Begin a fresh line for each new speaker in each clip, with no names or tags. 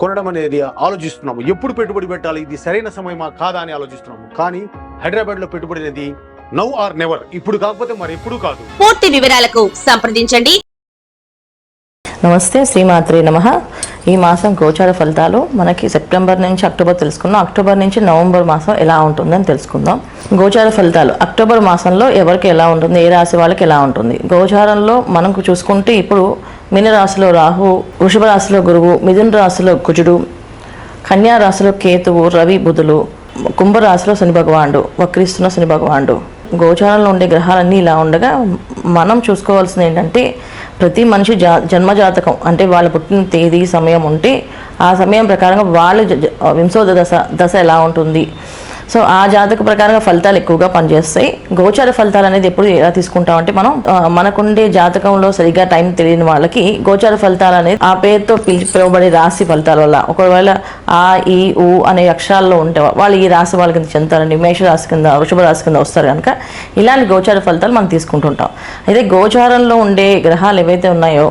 కొనడం అనేది ఆలోచిస్తున్నాము. ఎప్పుడు పెట్టుబడి పెట్టాలి? ఇది సరైన సమయమా? కాదా అని ఆలోచిస్తున్నాము. కానీ హైదరాబాద్లో పెట్టుబడి అనేది నౌ ఆర్ నెవర్. ఇప్పుడు కాకపోతే మరి ఎప్పుడు కాదు.
పూర్తి వివరాలకు సంప్రదించండి.
నమస్తే శ్రీమాత్రి నమ. ఈ మాసం గోచార ఫలితాలు మనకి సెప్టెంబర్ నుంచి అక్టోబర్ తెలుసుకుందాం. అక్టోబర్ నుంచి నవంబర్ మాసం ఎలా ఉంటుందని తెలుసుకుందాం. గోచార ఫలితాలు. అక్టోబర్ మాసంలో ఎవరికి ఎలా ఉంటుంది? ఏ రాశి వాళ్ళకి ఎలా ఉంటుంది? గోచారంలో మనకు చూసుకుంటే ఇప్పుడు మీనరాశిలో రాహు వృషభ రాశిలో గురువు మిథున రాశిలో కుజుడు కన్యా రాశిలో కేతువు రవి బుధులు కుంభరాశిలో శని భగవానుడు వక్రిస్తున్న శని భగవానుడు. గోచారంలో ఉండే గ్రహాలన్నీ ఇలా ఉండగా మనం చూసుకోవాల్సింది ఏంటంటే ప్రతి మనిషి జా జన్మజాతకం అంటే వాళ్ళ పుట్టిన తేదీ సమయం ఉంటే ఆ సమయం ప్రకారంగా వాళ్ళ వింశోద దశ దశ ఎలా ఉంటుంది సో ఆ జాతక ప్రకారంగా ఫలితాలు ఎక్కువగా పనిచేస్తాయి. గోచార ఫలితాలు అనేది ఎప్పుడు ఎలా తీసుకుంటామంటే మనం మనకుండే జాతకంలో సరిగ్గా టైం తెలియని వాళ్ళకి గోచార ఫలితాలు అనేది ఆ పేరుతో పిలిచి పిలువబడే రాశి ఫలితాల వల్ల. ఒకవేళ ఆ ఈ ఊ అనే అక్షరాల్లో ఉంటే వాళ్ళు ఈ రాశి వాళ్ళ కింద చెందుతారండి. మేష రాశి కింద వృషభ రాశి కింద వస్తారు కనుక ఇలాంటి గోచార ఫలితాలు మనం తీసుకుంటుంటాం. అయితే గోచారంలో ఉండే గ్రహాలు ఏవైతే ఉన్నాయో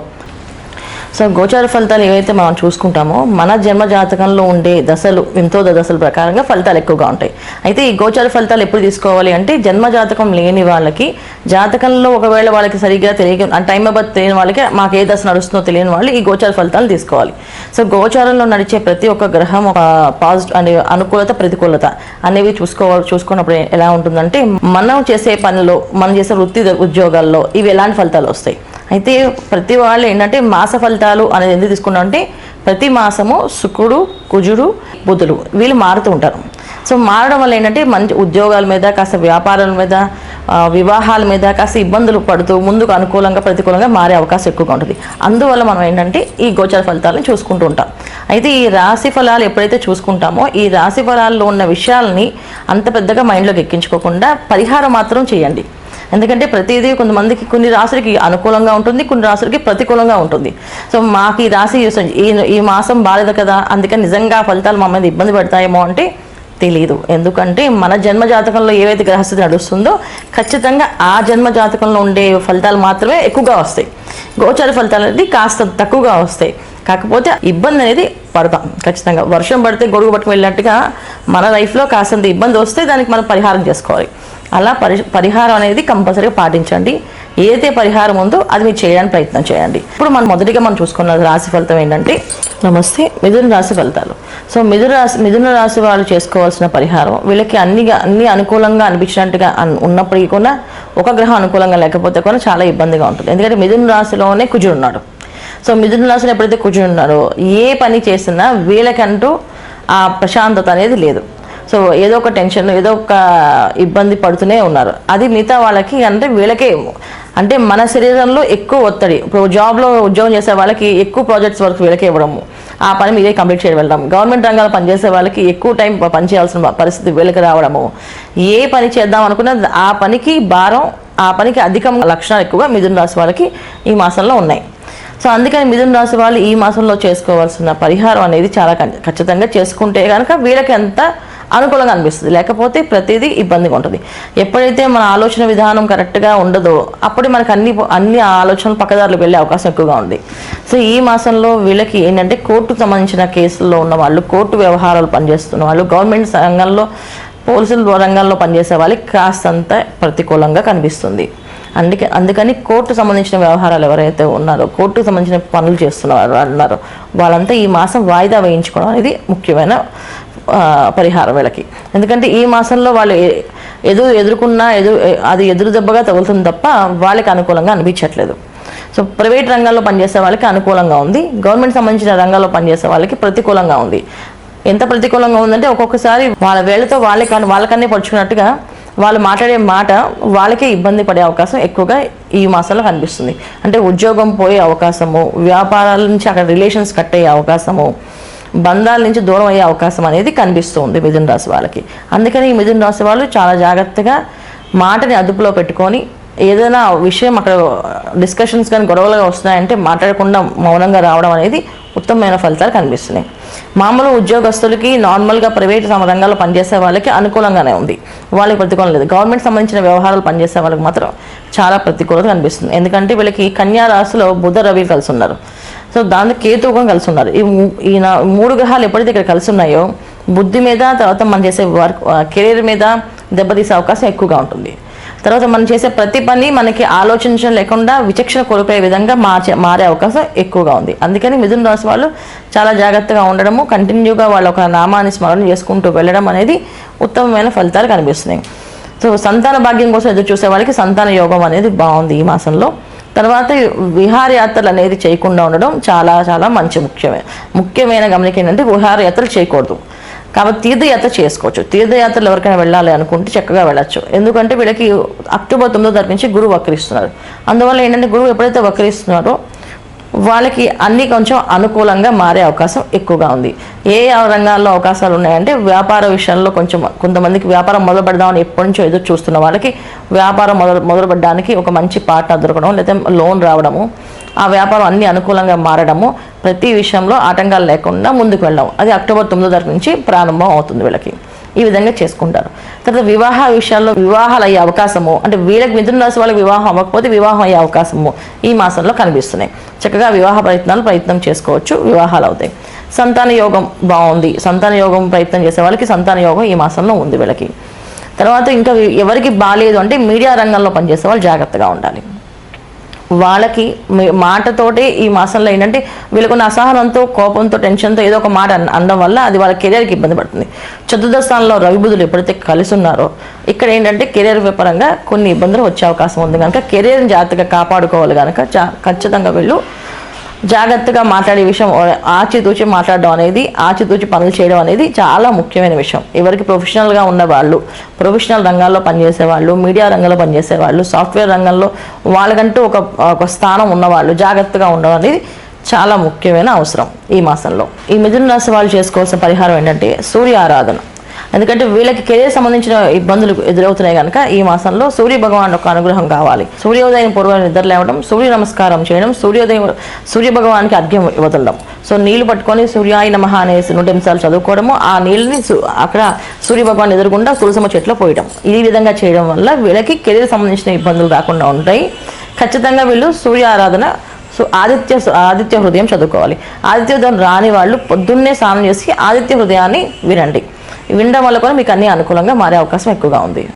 సో గోచార ఫలితాలు ఏవైతే మనం చూసుకుంటామో మన జన్మ జాతకంలో ఉండే దశలు వింతోద దశల ప్రకారంగా ఫలితాలు ఎక్కువగా ఉంటాయి. అయితే ఈ గోచార ఫలితాలు ఎప్పుడు తీసుకోవాలి అంటే జన్మ జాతకం లేని వాళ్ళకి జాతకంలో ఒకవేళ వాళ్ళకి సరిగ్గా తెలియ టైం బర్త్ తెలియని వాళ్ళకి మాకు ఏ దశ నడుస్తుందో తెలియని వాళ్ళు ఈ గోచార ఫలితాలు తీసుకోవాలి. సో గోచారంలో నడిచే ప్రతి ఒక్క గ్రహం ఒక పాజిటివ్ అనే అనుకూలత ప్రతికూలత అనేవి చూసుకోవాలి చూసుకున్నప్పుడు ఎలా ఉంటుందంటే మనం చేసే పనిలో మనం చేసే వృత్తి ఉద్యోగాల్లో ఇవి ఎలాంటి ఫలితాలు వస్తాయి? అయితే ప్రతి వాళ్ళు ఏంటంటే మాస ఫలితాలు అనేది ఎందుకు తీసుకున్నాం అంటే ప్రతి మాసము శుక్రుడు కుజుడు బుధుడు వీళ్ళు మారుతూ ఉంటారు. సో మారడం వల్ల ఏంటంటే మంచి ఉద్యోగాల మీద కాస్త వ్యాపారాల మీద వివాహాల మీద కాస్త ఇబ్బందులు పడుతూ ముందుకు అనుకూలంగా ప్రతికూలంగా మారే అవకాశం ఎక్కువగా ఉంటుంది. అందువల్ల మనం ఏంటంటే ఈ గోచర ఫలితాలను చూసుకుంటూ ఉంటాం. అయితే ఈ రాశి ఫలాలు ఎప్పుడైతే చూసుకుంటామో ఈ రాశి ఫలాల్లో ఉన్న విషయాల్ని అంత పెద్దగా మైండ్లోకి ఎక్కించుకోకుండా పరిహారం మాత్రం చేయండి. ఎందుకంటే ప్రతిదీ కొంతమందికి కొన్ని రాశులకి అనుకూలంగా ఉంటుంది కొన్ని రాశులకి ప్రతికూలంగా ఉంటుంది. సో మాకు ఈ రాశి ఈ ఈ మాసం బాలేదు కదా అందుకని నిజంగా ఫలితాలు మా మీద ఇబ్బంది పెడతాయేమో అంటే తెలియదు ఎందుకంటే మన జన్మ జాతకంలో ఏవైతే గ్రహస్థితి నడుస్తుందో ఖచ్చితంగా ఆ జన్మ జాతకంలో ఉండే ఫలితాలు మాత్రమే ఎక్కువగా వస్తాయి. గోచార ఫలితాలు అనేది కాస్త తక్కువగా వస్తాయి. కాకపోతే ఇబ్బంది అనేది పడతాం ఖచ్చితంగా. వర్షం పడితే గొడుగు పట్టుకు వెళ్ళినట్టుగా మన లైఫ్లో కాస్తంత ఇబ్బంది వస్తే దానికి మనం పరిహారం చేసుకోవాలి. అలా పరి పరిహారం అనేది కంపల్సరీగా పాటించండి. ఏదైతే పరిహారం ఉందో అది మీరు చేయడానికి ప్రయత్నం చేయండి. ఇప్పుడు మనం మొదటిగా మనం చూసుకున్న రాశి ఫలితం ఏంటంటే నమస్తే మిథున రాశి ఫలితాలు. సో మిథున రాశి మిథున రాశి వాళ్ళు చేసుకోవాల్సిన పరిహారం వీళ్ళకి అన్ని అన్ని అనుకూలంగా అనిపించినట్టుగా ఉన్నప్పటికీ కూడా ఒక గ్రహం అనుకూలంగా లేకపోతే కూడా చాలా ఇబ్బందిగా ఉంటుంది. ఎందుకంటే మిథున రాశిలోనే కుజుడు ఉన్నాడు. సో మిథున రాశిలో ఎప్పుడైతే కుజుడు ఉన్నారో ఏ పని చేసినా వీళ్ళకంటూ ఆ ప్రశాంతత అనేది లేదు. సో ఏదో ఒక టెన్షన్ ఏదో ఒక ఇబ్బంది పడుతూనే ఉన్నారు. అది మిగతా వాళ్ళకి అంటే వీళ్ళకే అంటే మన శరీరంలో ఎక్కువ ఒత్తిడి. ఇప్పుడు జాబ్లో ఉద్యోగం చేసే వాళ్ళకి ఎక్కువ ప్రాజెక్ట్స్ వర్క్ వీళ్ళకే ఇవ్వడము. ఆ పని మీరే కంప్లీట్ చేయడం వెళ్ళడం. గవర్నమెంట్ రంగంలో పనిచేసే వాళ్ళకి ఎక్కువ టైం పని చేయాల్సిన పరిస్థితి వీళ్ళకి రావడము. ఏ పని చేద్దాం అనుకున్నా ఆ పనికి భారం ఆ పనికి అధికం లక్షణాలు ఎక్కువగా మిథున రాశి వాళ్ళకి ఈ మాసంలో ఉన్నాయి. సో అందుకని మిథున రాశి వాళ్ళు ఈ మాసంలో చేసుకోవాల్సిన పరిహారం అనేది చాలా ఖచ్చితంగా చేసుకుంటే కనుక వీళ్ళకి ఎంత అనుకూలంగా అనిపిస్తుంది. లేకపోతే ప్రతిదీ ఇబ్బందిగా ఉంటుంది. ఎప్పుడైతే మన ఆలోచన విధానం కరెక్ట్గా ఉండదో అప్పుడే మనకు అన్ని అన్ని ఆలోచనలు పక్కదారులు వెళ్ళే అవకాశం ఎక్కువగా ఉంది. సో ఈ మాసంలో వీళ్ళకి ఏంటంటే కోర్టుకు సంబంధించిన కేసుల్లో ఉన్న వాళ్ళు కోర్టు వ్యవహారాలు పనిచేస్తున్న వాళ్ళు గవర్నమెంట్ రంగంలో పోలీసుల రంగంలో పనిచేసే వాళ్ళకి కాస్తంత ప్రతికూలంగా కనిపిస్తుంది. అందుకే అందుకని కోర్టు సంబంధించిన వ్యవహారాలు ఎవరైతే ఉన్నారో కోర్టుకు సంబంధించిన పనులు చేస్తున్న వారు ఉన్నారో వాళ్ళంతా ఈ మాసం వాయిదా వేయించుకోవడం అనేది ముఖ్యమైన పరిహారం వీళ్ళకి. ఎందుకంటే ఈ మాసంలో వాళ్ళు ఎదురు ఎదుర్కొన్నా ఎదురు అది ఎదురు దెబ్బగా తగులుతుంది తప్ప వాళ్ళకి అనుకూలంగా అనిపించట్లేదు. సో ప్రైవేట్ రంగాల్లో పనిచేసే వాళ్ళకి అనుకూలంగా ఉంది. గవర్నమెంట్ సంబంధించిన రంగాల్లో పనిచేసే వాళ్ళకి ప్రతికూలంగా ఉంది. ఎంత ప్రతికూలంగా ఉందంటే ఒక్కొక్కసారి వాళ్ళ వేళ్ళతో వాళ్ళే కానీ వాళ్ళకన్నే పడుచుకున్నట్టుగా వాళ్ళు మాట్లాడే మాట వాళ్ళకే ఇబ్బంది పడే అవకాశం ఎక్కువగా ఈ మాసంలో కనిపిస్తుంది. అంటే ఉద్యోగం పోయే అవకాశము వ్యాపారాల నుంచి అక్కడ రిలేషన్స్ కట్ అయ్యే అవకాశము బంధాల నుంచి దూరం అయ్యే అవకాశం అనేది కనిపిస్తుంది మిథున రాశి వాళ్ళకి. అందుకని ఈ మిథున రాశి వాళ్ళు చాలా జాగ్రత్తగా మాటని అదుపులో పెట్టుకొని ఏదైనా విషయం అక్కడ డిస్కషన్స్ కానీ గొడవలుగా వస్తున్నాయంటే మాట్లాడకుండా మౌనంగా రావడం అనేది ఉత్తమమైన ఫలితాలు కనిపిస్తున్నాయి. మామూలు ఉద్యోగస్తులకి నార్మల్గా ప్రైవేట్ సమ రంగాల్లో పనిచేసే వాళ్ళకి అనుకూలంగానే ఉంది. వాళ్ళకి ప్రతికూలం లేదు. గవర్నమెంట్ సంబంధించిన వ్యవహారాలు పనిచేసే వాళ్ళకి మాత్రం చాలా ప్రతికూలత కనిపిస్తుంది. ఎందుకంటే వీళ్ళకి కన్యా రాశిలో బుధ రవి కలిసి ఉన్నారు. సో దాంట్లో కేతువుగా కలిసి ఉన్నారు. ఈ ఈ మూడు గ్రహాలు ఎప్పుడైతే ఇక్కడ కలిసి ఉన్నాయో బుద్ధి మీద తర్వాత మనం చేసే వర్క్ కెరీర్ మీద దెబ్బతీసే అవకాశం ఎక్కువగా ఉంటుంది. తర్వాత మనం చేసే ప్రతి పని మనకి ఆలోచించడం లేకుండా విచక్షణ కోల్పోయే విధంగా మార్చే మారే అవకాశం ఎక్కువగా ఉంది. అందుకని మిథున రాశి వాళ్ళు చాలా జాగ్రత్తగా ఉండడము కంటిన్యూగా వాళ్ళ ఒక నామాన్ని స్మరణ చేసుకుంటూ వెళ్ళడం అనేది ఉత్తమమైన ఫలితాలు కనిపిస్తున్నాయి. సో సంతాన భాగ్యం కోసం ఎదురు చూసే వాళ్ళకి సంతాన యోగం అనేది బాగుంది ఈ మాసంలో. తర్వాత విహారయాత్రలు అనేది చేయకుండా ఉండడం చాలా చాలా మంచి ముఖ్యమే. ముఖ్యమైన గమనిక ఏంటంటే విహారయాత్రలు చేయకూడదు. కాబట్టి తీర్థయాత్ర చేసుకోవచ్చు. తీర్థయాత్రలు ఎవరికైనా వెళ్ళాలి అనుకుంటే చక్కగా వెళ్ళొచ్చు. ఎందుకంటే వీళ్ళకి అక్టోబర్ తొమ్మిదో తరపించి నుంచి గురువు వక్రిస్తున్నారు. అందువల్ల ఏంటంటే గురువు ఎప్పుడైతే వక్రిస్తున్నారో వాళ్ళకి అన్నీ కొంచెం అనుకూలంగా మారే అవకాశం ఎక్కువగా ఉంది. ఏ రంగాల్లో అవకాశాలు ఉన్నాయంటే వ్యాపార విషయంలో కొంచెం కొంతమందికి వ్యాపారం మొదలు పెడదామని ఎప్పటి నుంచో ఎదురు చూస్తున్న వాళ్ళకి వ్యాపారం మొదలు మొదలుపెట్టడానికి ఒక మంచి పార్ట్నర్ దొరకడం లేదా లోన్ రావడము ఆ వ్యాపారం అన్ని అనుకూలంగా మారడము ప్రతి విషయంలో ఆటంకాలు లేకుండా ముందుకు వెళ్ళడం. అది అక్టోబర్ తొమ్మిదో తారీఖు నుంచి ప్రారంభం అవుతుంది వీళ్ళకి. ఈ విధంగా చేసుకుంటారు. తర్వాత వివాహ విషయాల్లో వివాహాలు అయ్యే అవకాశము అంటే వీళ్ళకి మిథున రాశి వాళ్ళకి వివాహం అవ్వకపోతే వివాహం అయ్యే అవకాశము ఈ మాసంలో కనిపిస్తున్నాయి. చక్కగా వివాహ ప్రయత్నాలు ప్రయత్నం చేసుకోవచ్చు వివాహాలు అవుతాయి. సంతాన యోగం బాగుంది. సంతాన యోగం ప్రయత్నం చేసే వాళ్ళకి సంతాన యోగం ఈ మాసంలో ఉంది వీళ్ళకి. తర్వాత ఇంకా ఎవరికి బాగాలేదు అంటే మీడియా రంగంలో పనిచేసే వాళ్ళు జాగ్రత్తగా ఉండాలి. వాళ్ళకి మాటతోటి ఈ మాసంలో ఏంటంటే వీళ్ళకున్న అసహనంతో కోపంతో టెన్షన్తో ఏదో ఒక మాట అనడం వల్ల అది వాళ్ళ కెరియర్కి ఇబ్బంది పడుతుంది. చతుర్థ స్థానంలో రవిబుధులు ఎప్పుడైతే కలిసి ఉన్నారో ఇక్కడ ఏంటంటే కెరియర్ పరంగా కొన్ని ఇబ్బందులు వచ్చే అవకాశం ఉంది. కనుక కెరియర్ని జాగ్రత్తగా కాపాడుకోవాలి కనుక ఖచ్చితంగా వీళ్ళు జాగ్రత్తగా మాట్లాడే విషయం ఆచితూచి మాట్లాడడం అనేది ఆచితూచి పనులు చేయడం అనేది చాలా ముఖ్యమైన విషయం. ఎవరికి ప్రొఫెషనల్గా ఉన్న వాళ్ళు ప్రొఫెషనల్ రంగాల్లో పనిచేసే వాళ్ళు మీడియా రంగంలో పనిచేసే వాళ్ళు సాఫ్ట్వేర్ రంగంలో వాళ్ళకంటూ ఒక ఒక స్థానం ఉన్నవాళ్ళు జాగ్రత్తగా ఉండడం అనేది చాలా ముఖ్యమైన అవసరం ఈ మాసంలో. ఈ మిథున రాశి వాళ్ళు చేసుకోవాల్సిన పరిహారం ఏంటంటే సూర్య ఆరాధన. ఎందుకంటే వీళ్ళకి కెరీర్ సంబంధించిన ఇబ్బందులు ఎదురవుతున్నాయి కనుక ఈ మాసంలో సూర్య భగవాన్ యొక్క అనుగ్రహం కావాలి. సూర్యోదయం పూర్వం నిద్ర లేవడం సూర్య నమస్కారం చేయడం సూర్యోదయం సూర్య భగవానికి అర్ఘ్యం ఇవ్వదడం సో నీళ్ళు పట్టుకొని సూర్యాయ నమః అనే నూట నిమిషాలు చదువుకోవడము ఆ నీళ్ళని అక్కడ సూర్య భగవాన్ ఎదురుగుండా తులసమ్మ చెట్లో పోయడం ఈ విధంగా చేయడం వల్ల వీళ్ళకి కెరీర్ సంబంధించిన ఇబ్బందులు రాకుండా ఉంటాయి. ఖచ్చితంగా వీళ్ళు సూర్య ఆరాధన సో ఆదిత్య ఆదిత్య హృదయం చదువుకోవాలి. ఆదిత్య హృదయం రాని వాళ్ళు పొద్దున్నే స్నానం చేసి ఆదిత్య హృదయాన్ని వినండి. వినడం వల్ల కూడా మీకు అన్ని అనుకూలంగా మారే అవకాశం ఎక్కువగా ఉంది.